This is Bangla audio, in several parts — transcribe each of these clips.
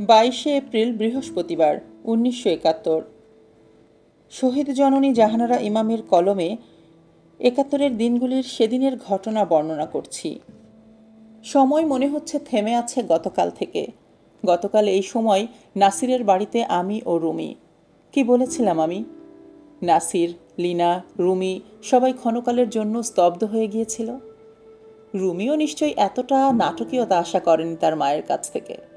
বাইশে এপ্রিল বৃহস্পতিবার, উনিশশো একাত্তর। শহীদ জননী জাহানারা ইমামের কলমে একাত্তরের দিনগুলির সেদিনের ঘটনা বর্ণনা করছি। সময় মনে হচ্ছে থেমে আছে গতকাল থেকে। গতকাল এই সময় নাসিরের বাড়িতে আমি ও রুমি। কি বলেছিলাম আমি? নাসির, লিনা, রুমি সবাই ক্ষণকালের জন্য স্তব্ধ হয়ে গিয়েছিল। রুমিও নিশ্চয়ই এতটা নাটকীয়তা আশা করেনি তার মায়ের কাছ থেকে।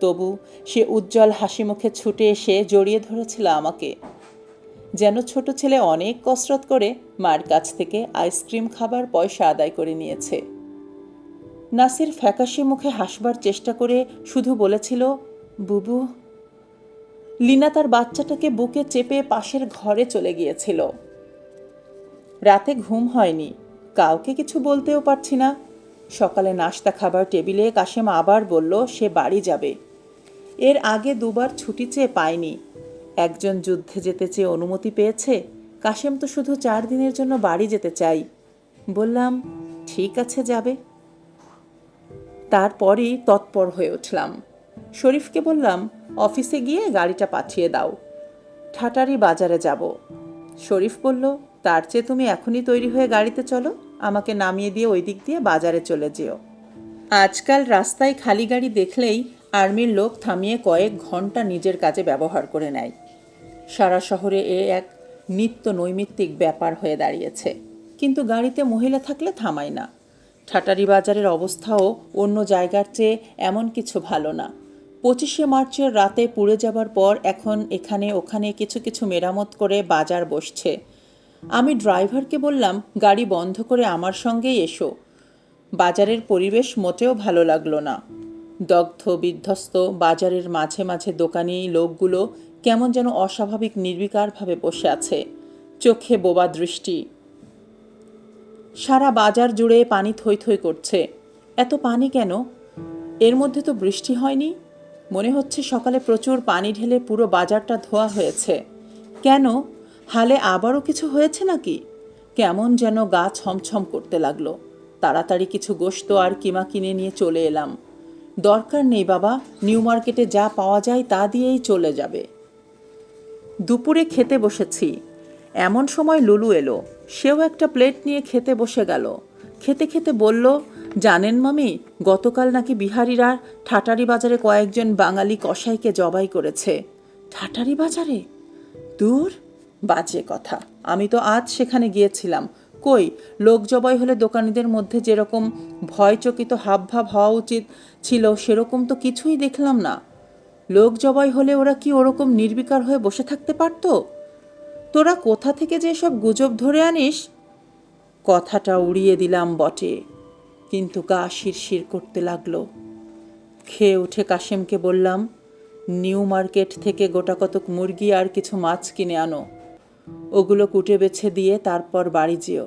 তবু সে উজ্জ্বল হাসি মুখে ছুটে এসে জড়িয়ে ধরেছিল আমাকে। যেন ছোট ছেলে অনেক কসরত করে, মার কাছ থেকে আইসক্রিম খাবার পয়সা আদায় করে নিয়েছে। নাসির ফ্যাকাশে মুখে হাসবার চেষ্টা করে শুধু বলেছিল, বুবু। লিনা তার বাচ্চাটাকে বুকে চেপে পাশের ঘরে চলে গিয়েছিল। রাতে ঘুম হয়নি, কাউকে কিছু বলতেও পারছি না। সকালে নাস্তা খাবার টেবিলে কাশেম আবার বলল, সে বাড়ি যাবে। এর আগে দুবার ছুটি চেয়ে পায়নি। একজন যুদ্ধে যেতে চেয়ে অনুমতি পেয়েছে, কাশেম তো শুধু চার দিনের জন্য বাড়ি যেতে চাই। বললাম, ঠিক আছে, যাবে। তারপরই তৎপর হয়ে উঠলাম। শরীফকে বললাম, অফিসে গিয়ে গাড়িটা পাঠিয়ে দাও। ঠাটারি বাজারে যাব। শরীফ বলল, তার চেয়ে তুমি এখনই তৈরি হয়ে গাড়িতে চলো, আমাকে নামিয়ে দিয়ে ওই দিক দিয়ে বাজারে চলে যেও। আজকাল রাস্তায় খালি গাড়ি দেখলেই আর্মির লোক থামিয়ে কয়েক ঘণ্টা নিজের কাজে ব্যবহার করে নেয়। সারা শহরে এ এক নিত্য নৈমিত্তিক ব্যাপার হয়ে দাঁড়িয়েছে। কিন্তু গাড়িতে মহিলা থাকলে থামায় না। ঠাটারি বাজারের অবস্থাও অন্য জায়গার চেয়ে এমন কিছু ভালো না। পঁচিশে মার্চের রাতে পুড়ে যাবার পর এখন এখানে ওখানে কিছু কিছু মেরামত করে বাজার বসছে। আমি ড্রাইভারকে বললাম, গাড়ি বন্ধ করে আমার সঙ্গেই এসো। বাজারের পরিবেশ মোটেও ভালো লাগল না। দগ্ধ, বিধ্বস্ত, বাজারের মাঝে মাঝে দোকানি লোকগুলো কেমন যেন অস্বাভাবিক নির্বিকারভাবে বসে আছে। চোখে বোবা দৃষ্টি। সারা বাজার জুড়ে পানি থই থই করছে। এত পানি কেন? এর মধ্যে তো বৃষ্টি হয়নি? মনে হচ্ছে সকালে প্রচুর পানি ঢেলে পুরো বাজারটা ধোয়া হয়েছে। কেন? হালে আবারও কিছু হয়েছে নাকি? কেমন যেন গা ছমছম করতে লাগল। তাড়াতাড়ি কিছু গোশত আর কিমা কিনে নিয়ে চলে এলাম। দরকার নেই বাবা, নিউ মার্কেটে যা পাওয়া যায় তা দিয়েই চলে যাবে। দুপুরে খেতে বসেছি। এমন সময় লুলু এলো। সেও একটা প্লেট নিয়ে খেতে বসে গেল। খেতে খেতে বলল, জানেন মামি, গতকাল নাকি বিহারিরা ঠাটারি বাজারে কয়েকজন বাঙালি কসাইকে জবাই করেছে। ঠাটারি বাজারে? দূর? বাজে কথা। আমি তো আজ সেখানে গিয়েছিলাম। কই? লোক জবাই হলে দোকানিদের মধ্যে যেরকম ভয়চকিত হাবভাব হওয়া উচিত ছিল, সেরকম তো কিছুই দেখলাম না। লোক জবাই হলে ওরা কি ওরকম নির্বিকার হয়ে বসে থাকতে পারতো? তোরা কোথা থেকে যে সব গুজব ধরে আনিস? কথাটা উড়িয়ে দিলাম বটে। কিন্তু গা শিরশির করতে লাগল। খেয়ে উঠে কাশেমকে বললাম, নিউ মার্কেট থেকে গোটা কতক মুরগি আর কিছু মাছ কিনে আনো। ওগুলো কুটে বেছে দিয়ে তারপর বাড়ি যেও।